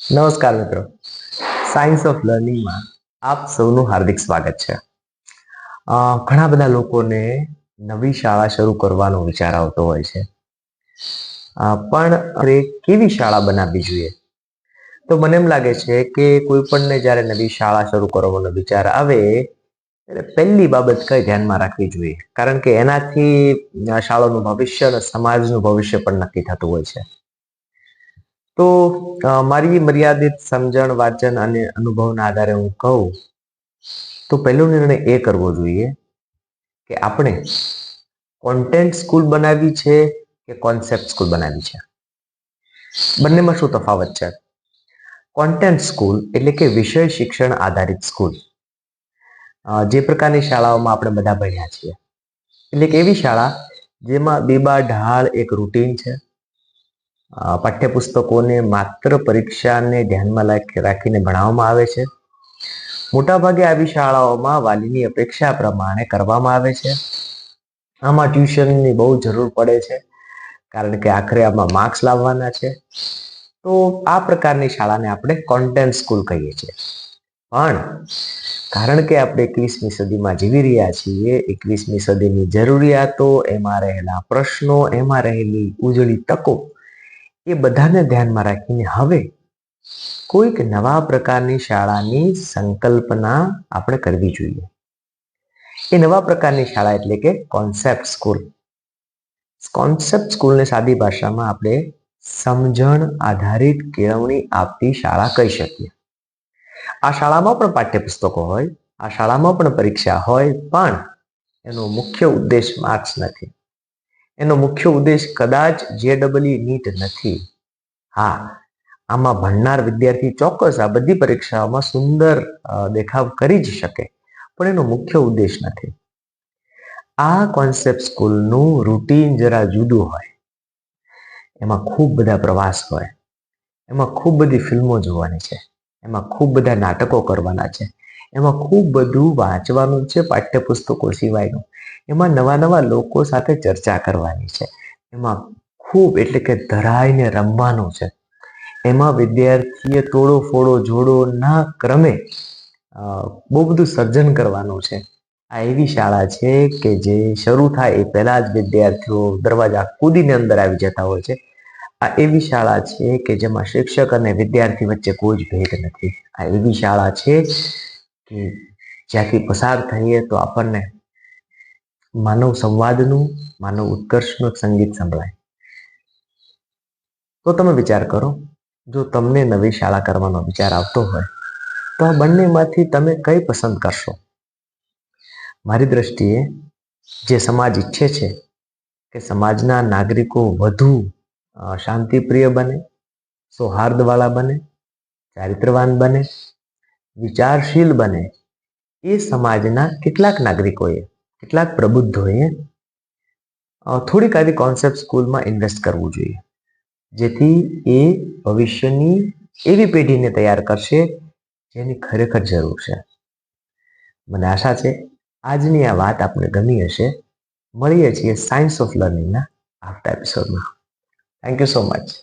નમસ્કાર મિત્રો. Science of લર્નિંગમાં આપ સૌનું હાર્દિક સ્વાગત છે. ઘણા બધા લોકોને નવી શાળા શરૂ કરવાનો વિચાર આવતો હોય છે. પણ આપણે કેવી શાળા બનાવવી જોઈએ? તો મને એમ લાગે છે કે કોઈ પણને જ્યારે નવી શાળા શરૂ કરવાનો વિચાર આવે, ત્યારે પહેલી બાબત કઈ ધ્યાનમાં રાખવી જોઈએ. કારણ કે એનાથી શાળાનું ભવિષ્ય અને સમાજનું ભવિષ્ય પણ નક્કી થતું હોય છે. તો મારી મર્યાદિત સમજણ, વાંચન અને અનુભવના આધારે હું કહું, તો પહેલો નિર્ણય એ કરવો જોઈએ કે આપણે કોન્ટેન્ટ સ્કૂલ બનાવી છે કે કોન્સેપ્ટ સ્કૂલ બનાવી છે? બંનેમાં શું તફાવત છે? કોન્ટેન્ટ સ્કૂલ એટલે કે વિષય શિક્ષણ આધારિત સ્કૂલ જે પ્રકારની શાળાઓમાં આપણે બધા ભણ્યા છીએ. એટલે કે એવી શાળા જેમાં બીબા ઢાળ એક રૂટીન છે. પાઠ્યપુસ્તકોને માત્ર પરીક્ષાને ધ્યાનમાં રાખીને ભણાવવામાં આવે છે. મોટાભાગે આવી શાળાઓમાં વાલીની અપેક્ષા પ્રમાણે કરવામાં આવે છે. આમાં ટ્યુશનની બહુ જરૂર પડે છે, કારણ કે આખરે આમાં માર્ક્સ લાવવાના છે. તો આ પ્રકારની શાળાને આપણે કોન્ટેન્ટ સ્કૂલ કહીએ છીએ. પણ, કારણ કે આપણે એકવીસમી સદીમાં જીવી રહ્યા છીએ, એકવીસમી સદીની જરૂરિયાતો, એમાં રહેલા પ્રશ્નો, એમાં રહેલી ઉજળી તકો એ બધાને ધ્યાનમાં રાખીને હવે કોઈક નવા પ્રકારની શાળાની સંકલ્પના આપણે કરવી જોઈએ. એ નવા પ્રકારની શાળા એટલે કે કોન્સેપ્ટ સ્કૂલ કોન્સેપ્ટ સ્કૂલને સાદી ભાષામાં આપણે સમજણ આધારિત કેળવણી આપતી શાળા કહી શકીએ. આ શાળામાં પણ પાઠ્યપુસ્તકો હોય, આ શાળામાં પણ પરીક્ષા હોય, પણ એનો મુખ્ય ઉદ્દેશ માર્ક્સ નથી. એનો મુખ્ય ઉદ્દેશ કદાચ જે ડબલઈ નીટ નથી. હા, આમાં ભણનાર વિદ્યાર્થી ચોક્કસ આ બધી પરીક્ષાઓમાં સુંદર દેખાવ કરી જ શકે, પણ એનો મુખ્ય ઉદ્દેશ નથી. આ કોન્સેપ્ટ સ્કૂલનું રૂટીન જરા જુદું હોય. એમાં ખૂબ બધા પ્રવાસ હોય. એમાં ખૂબ બધી ફિલ્મો જોવાની છે. એમાં ખૂબ બધા નાટકો કરવાના છે. એમાં ખૂબ બધું વાંચવાનું છે, પાઠ્યપુસ્તકો સિવાયનું. એમાં નવા નવા લોકો સાથે ચર્ચા કરવાની છે. એમાં ખૂબ એટલે કે ધરાઈને રમવાનું છે. એમાં વિદ્યાર્થીએ તોડો, ફોડો, જોડો ના ક્રમે બહુ બધું સર્જન કરવાનું છે. આ એવી શાળા છે કે જે શરૂ થાય એ પહેલા જ વિદ્યાર્થીઓ દરવાજા કૂદીને અંદર આવી જતા હોય છે. આ એવી શાળા છે કે જેમાં શિક્ષક અને વિદ્યાર્થી વચ્ચે કોઈ જ ભેદ નથી. આ એવી શાળા છે કે જ્યાંથી પસાર થઈએ તો આપણને માનવ સંવાદનું, માનવ ઉત્કર્ષનું સંગીત સંભળાય. તો તમે વિચાર કરો, જો તમને નવી શાળા કરવાનો વિચાર આવતો હોય, તો આ બંનેમાંથી તમે કઈ પસંદ કરશો? મારી દ્રષ્ટિએ જે સમાજ ઈચ્છે છે કે સમાજના નાગરિકો વધુ શાંતિપ્રિય બને, સૌહાર્દવાળા બને, ચારિત્રવાન બને, વિચારશીલ બને, એ સમાજના કેટલાક નાગરિકોએ કેટલાક પ્રબુદ્ધોએ થોડીક આવી કોન્સેપ્ટ સ્કૂલમાં ઇન્વેસ્ટ કરવું જોઈએ. જેથી એ ભવિષ્યની એવી પેઢીને તૈયાર કરશે જેની ખરેખર જરૂર છે. મને આશા છે, આજની આ વાત આપણે ગમી હશે. મળીએ છીએ સાયન્સ ઓફ લર્નિંગના આવતા એપિસોડમાં થેન્ક યુ સો મચ